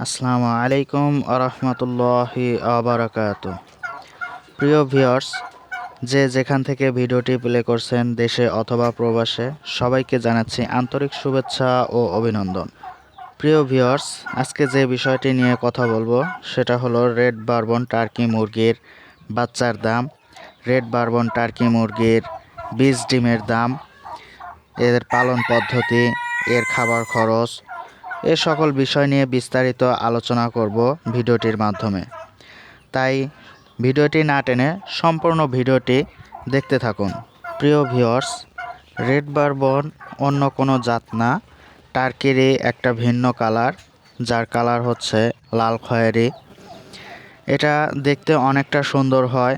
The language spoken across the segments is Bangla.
আসসালামু আলাইকুম আরহামতুল্লাহি আবরাকাত। প্রিয় ভিউয়ার্স, যে যেখান থেকে ভিডিওটি প্লে করছেন দেশে অথবা প্রবাসে, সবাইকে জানাচ্ছি আন্তরিক শুভেচ্ছা ও অভিনন্দন। প্রিয় ভিউয়ার্স, আজকে যে বিষয়টি নিয়ে কথা বলব, সেটা হলো রেড বারবন টার্কি মুরগির বাচ্চার দাম। রেড বারবন টার্কি মুরগির বীজ ডিমের দাম, এর পালন পদ্ধতি, এর খাবার খরচ এ সকল বিষয় নিয়ে বিস্তারিত আলোচনা করব ভিডিওটির মাধ্যমে। তাই ভিডিওটি না টেনে সম্পূর্ণ ভিডিওটি দেখতে থাকুন। প্রিয় ভিউয়ার্স, রেড বারবন অন্য কোনো জাত না। টার্কিরই একটা ভিন্ন কালার, যার কালার হচ্ছে লাল খয়েরি। এটা দেখতে অনেকটা সুন্দর হয়,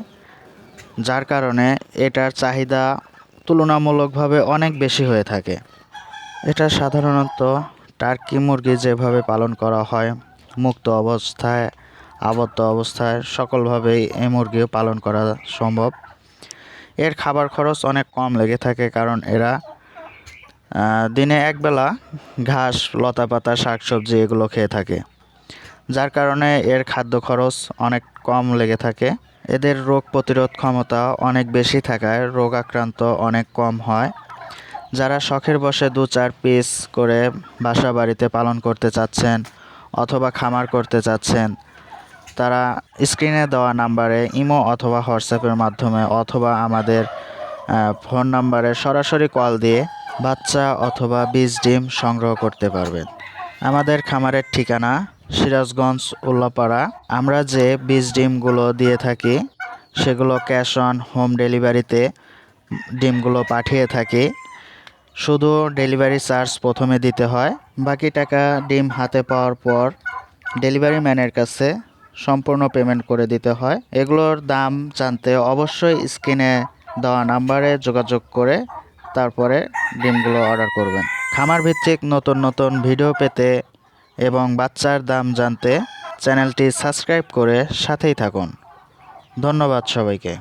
যার কারণে এটার চাহিদা তুলনামূলকভাবে অনেক বেশি হয়ে থাকে। এটা সাধারণত টার্কি মুরগি যেভাবে পালন করা হয়, মুক্ত অবস্থায়, আবদ্ধ অবস্থায়, সকলভাবেই এই মুরগিও পালন করা সম্ভব। এর খাবার খরচ অনেক কম লেগে থাকে কারণ এরা দিনে একবেলা ঘাস, লতাপাতা, শাকসবজি এগুলো খেয়ে থাকে। যার কারণে এর খাদ্য খরচ অনেক কম লেগে থাকে। এদের রোগ প্রতিরোধ ক্ষমতা অনেক বেশি থাকায় রোগ আক্রান্ত অনেক কম হয়। যারা শখের বসে দু চার পিস করে বাসা বাড়িতে পালন করতে চাচ্ছেন অথবা খামার করতে চাচ্ছেন, তারা স্ক্রিনে দেওয়া নাম্বারে ইমো অথবা হোয়াটসঅ্যাপের মাধ্যমে অথবা আমাদের ফোন নাম্বারে সরাসরি কল দিয়ে বাচ্চা অথবা বীজ ডিম সংগ্রহ করতে পারবেন। আমাদের খামারের ঠিকানা সিরাজগঞ্জ উল্লাপাড়া। আমরা যে বীজ ডিমগুলো দিয়ে থাকি, সেগুলো ক্যাশ অন হোম ডেলিভারিতে ডিমগুলো পাঠিয়ে থাকি। শুধু ডেলিভারি চার্জ প্রথমে দিতে হয়, বাকি টাকা ডিম হাতে পাওয়ার পর ডেলিভারি ম্যানের কাছে সম্পূর্ণ পেমেন্ট করে দিতে হয়। এগুলোর দাম জানতে অবশ্যই স্ক্রিনে দেওয়া নাম্বারে যোগাযোগ করে তারপরে ডিমগুলো অর্ডার করবেন। খামার ভিত্তিক নতুন নতুন ভিডিও পেতে এবং বাচ্চার দাম জানতে চ্যানেলটি সাবস্ক্রাইব করে সাথেই থাকুন। ধন্যবাদ সবাইকে।